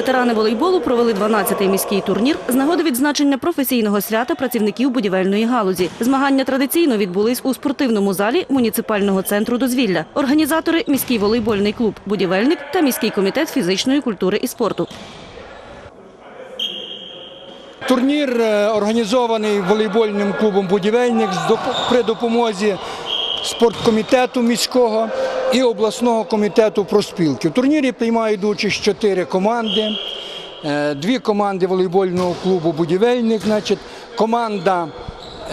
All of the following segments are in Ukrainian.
Ветерани волейболу провели 12-й міський турнір з нагоди відзначення професійного свята працівників будівельної галузі. Змагання традиційно відбулись у спортивному залі муніципального центру дозвілля. Організатори міський волейбольний клуб Будівельник та міський комітет фізичної культури і спорту. Турнір е, організований волейбольним клубом Будівельник при допомозі спорткомітету міського і обласного комітету проспілки. В турнірі приймають участь чотири команди. Е, Дві команди волейбольного клубу Будівельник, значить, команда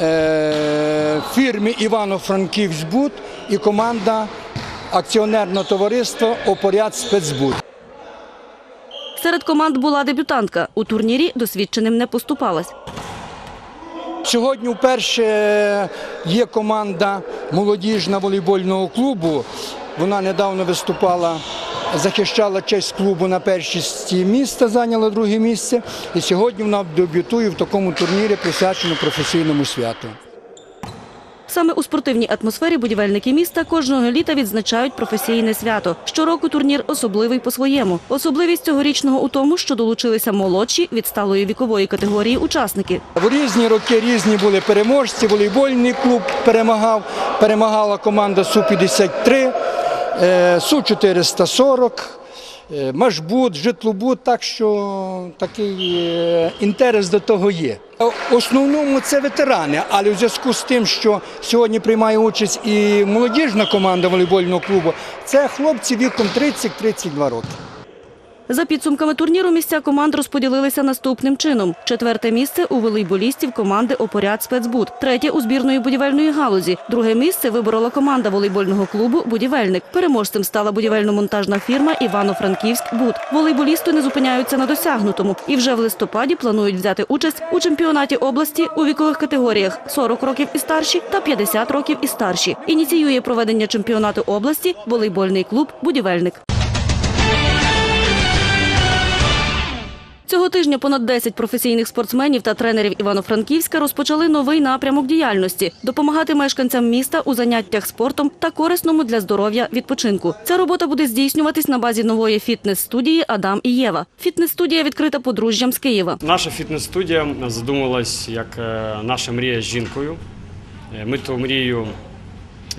е, фірми Івано-Франківськбуд і команда акціонерного товариства Опоряд спецбуд. Серед команд була дебютантка. У турнірі досвідченим не поступалась. Сьогодні вперше є команда молодіжна волейбольного клубу. Вона недавно виступала, захищала честь клубу на першості міста, зайняла друге місце. І сьогодні вона дебютує в такому турнірі, присвяченому професійному святу. Саме у спортивній атмосфері будівельники міста кожного літа відзначають професійне свято. Щороку турнір особливий по-своєму. Особливість цьогорічного у тому, що долучилися молодші від сталої вікової категорії учасники. В різні роки різні були переможці. Волейбольний клуб перемагав, перемагала команда Су-53, е, Су-440, Машбут, Машбуд, Житлобуд, так що такий е, інтерес до того є. В основному це ветерани, але в зв'язку з тим, що сьогодні приймає участь і молодіжна команда волейбольного клубу, це хлопці віком 30-32 роки. За підсумками турніру місця команд розподілилися наступним чином: четверте місце у волейболістів команди Опоряд спецбуд, третє у збірної будівельної галузі. Друге місце виборола команда волейбольного клубу Будівельник. Переможцем стала будівельно-монтажна фірма Івано-Франківськ Буд. Волейболісти не зупиняються на досягнутому і вже в листопаді планують взяти участь у чемпіонаті області у вікових категоріях 40 років і старші та 50 років і старші. Ініціює проведення чемпіонату області волейбольний клуб Будівельник. Цього тижня понад 10 професійних спортсменів та тренерів Івано-Франківська розпочали новий напрямок діяльності – допомагати мешканцям міста у заняттях спортом та корисному для здоров'я відпочинку. Ця робота буде здійснюватись на базі нової фітнес-студії «Адам і Єва». Фітнес-студія відкрита подружжям з Києва. Наша фітнес-студія задумувалась як е, наша мрія з жінкою. Е, Ми ту мрію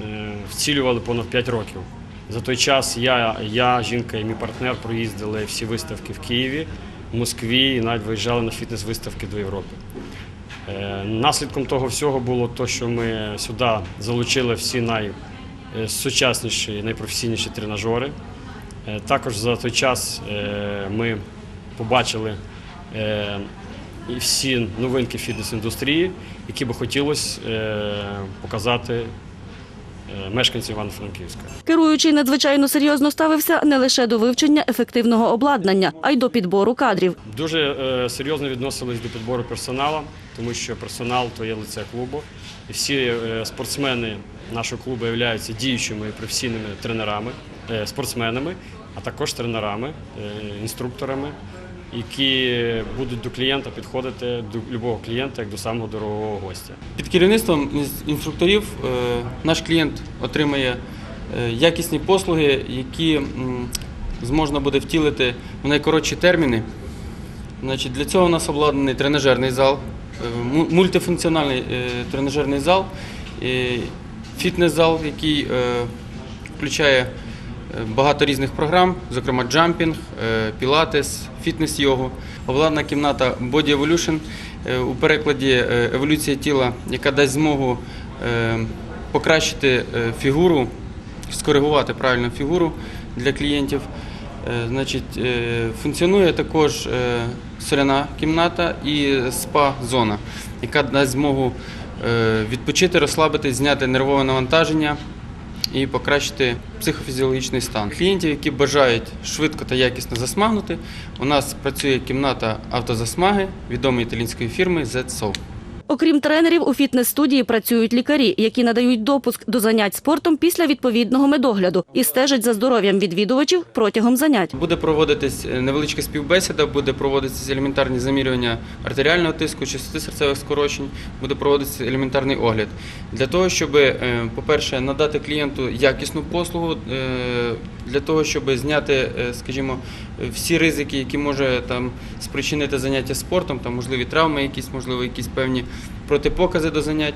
е, вцілювали понад 5 років. За той час я, я, жінка і мій партнер проїздили всі виставки в Києві, в Москві і навіть виїжджали на фітнес-виставки до Європи. Е, Наслідком того всього було те, що ми сюди залучили всі найсучасніші, найпрофесійніші тренажери. Е, Також за той час е, ми побачили всі новинки фітнес-індустрії, які би хотілося показати е, мешканцям Івано-Франківська. Керуючий надзвичайно серйозно ставився не лише до вивчення ефективного обладнання, а й до підбору кадрів. Дуже е, серйозно відносились до підбору персоналу, тому що персонал то є лице клубу. І всі е, спортсмени нашого клубу являються діючими професійними тренерами, спортсменами, а також тренерами, інструкторами, які будуть до клієнта підходити до любого клієнта як до самого дорогого гостя. Під керівництвом інструкторів е, наш клієнт отримає е, якісні послуги, які зможна буде втілити в найкоротші терміни. Значить, для цього у нас обладнаний тренажерний зал, е, мультифункціональний тренажерний зал, фітнес-зал, який включає багато різних програм, зокрема джампінг, е, пілатес, фітнес-йогу, обладнана кімната Body Evolution е, у перекладі е, еволюція тіла, яка дасть змогу покращити фігуру, скоригувати правильно фігуру для клієнтів. Значить, функціонує також соляна кімната і спа-зона, яка дасть змогу відпочити, розслабитись, зняти нервове навантаження і покращити психофізіологічний стан. Клієнтів, які бажають швидко та якісно засмагнути, у нас працює кімната автозасмаги відомої італійської фірми ZSO. Окрім тренерів, у фітнес-студії працюють лікарі, які надають допуск до занять спортом після відповідного медогляду і стежать за здоров'ям відвідувачів протягом занять. Буде проводитись е, невеличка співбесіда, буде проводитися елементарні замірювання артеріального тиску, частоти серцевих скорочень, буде проводитися елементарний огляд. Для того, щоб, е, по-перше, надати клієнту якісну послугу, е, для того, щоб зняти, скажімо, всі ризики, які може там спричинити заняття спортом, там можливі травми, якісь, можливо, якісь певні протипокази до занять.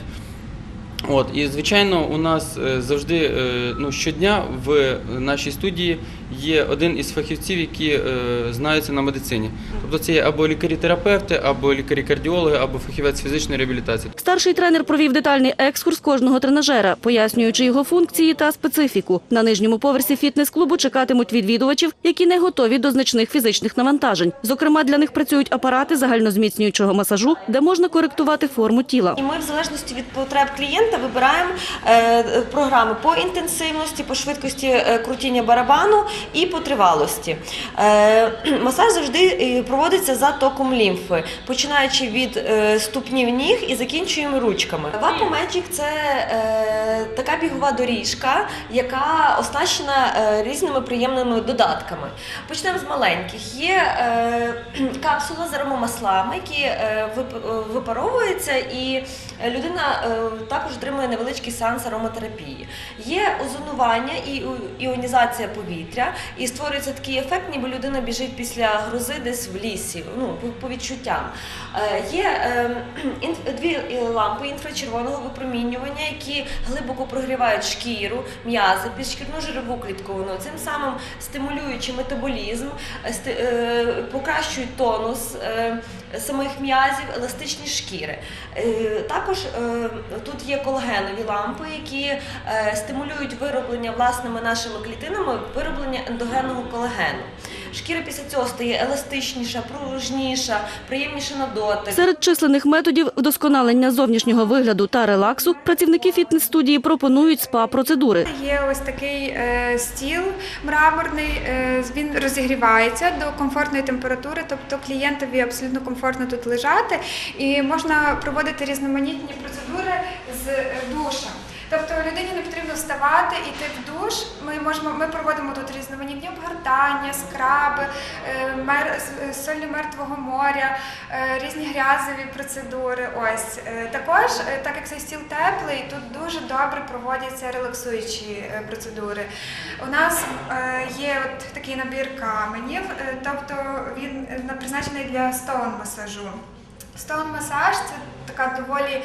От, і звичайно, у нас е, завжди е, ну, щодня в нашій студії є один із фахівців, які е, знаються на медицині. Тобто це є або лікарі-терапевти, або лікарі-кардіологи, або фахівець фізичної реабілітації. Старший тренер провів детальний екскурс кожного тренажера, пояснюючи його функції та специфіку. На нижньому поверсі фітнес-клубу чекатимуть відвідувачів, які не готові до значних фізичних навантажень. Зокрема, для них працюють апарати загальнозміцнюючого масажу, де можна коректувати форму тіла. І ми в залежності від потреб клієнта вибираємо е, програми по інтенсивності, по швидкості е, крутіння барабану і по тривалості. Е, масаж завжди е, проводиться за током лімфи, починаючи від е, ступнів ніг і закінчуємо ручками. Вапо Magic – це така бігова доріжка, яка оснащена різними приємними додатками. Почнемо з маленьких. Є капсула з аромамаслами, які випаровуються, і людина також отримує невеличкий сеанс ароматерапії. Є озонування і іонізація повітря, і створюється такий ефект, ніби людина біжить після грози десь в лісі, ну, по, відчуттям. Е, Є е, дві е, лампи інфрачервоного випромінювання, які глибоко прогрівають шкіру, м'язи, підшкірну жирову клітковину, цим самим стимулюючи метаболізм, е, покращують тонус самих м'язів, еластичні шкіри. Е, Також е, тут є колагенові лампи, які е, стимулюють вироблення власними нашими клітинами вироблення ендогенного колагену. Шкіра після цього стає еластичніша, пружніша, приємніша на дотик. Серед численних методів вдосконалення зовнішнього вигляду та релаксу працівники фітнес-студії пропонують спа-процедури. Є ось такий е, стіл мраморний, е, він розігрівається до комфортної температури, тобто клієнтові абсолютно комфортно тут лежати, і можна проводити різноманітні процедури з е, душем. Тобто людині не потрібно вставати, іти в душ. Ми можемо, ми проводимо тут різноманітні обгортання, скраби, е, мер, солі мертвого моря, е, різні грязові процедури. Ось Е, також, е, так як цей стіл теплий, тут дуже добре проводяться релаксуючі е, процедури. У нас е, є от такий набір каменів, е, тобто він е, призначений для стоун масажу. Стоун масаж це така доволі е,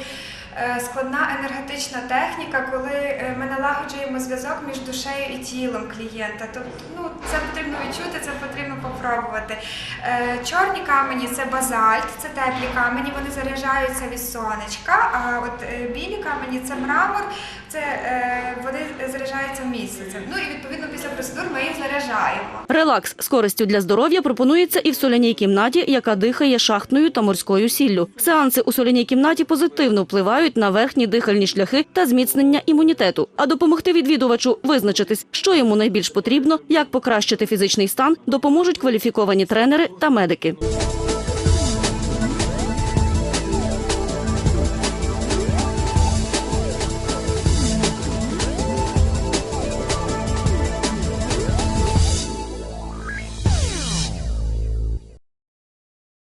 складна енергетична техніка, коли е, ми налагоджуємо зв'язок між душею і тілом клієнта. Тобто, ну це потрібно відчути, це потрібно попробувати. Е, Чорні камені це базальт, це теплі камені, вони заряджаються від сонечка. А от е, білі камені це мрамор, це е, вони заряджаються місяцем. Ну і відповідно після процедур ми їх заряджаємо. Релакс з користю для здоров'я пропонується і в соляній кімнаті, яка дихає шахтною та морською сіллю. Сеанси у соляній кімнаті позитивно впливають на верхні дихальні шляхи та зміцнення імунітету. А допомогти відвідувачу визначитись, що йому найбільш потрібно, як покращити фізичний стан, допоможуть кваліфіковані тренери та медики.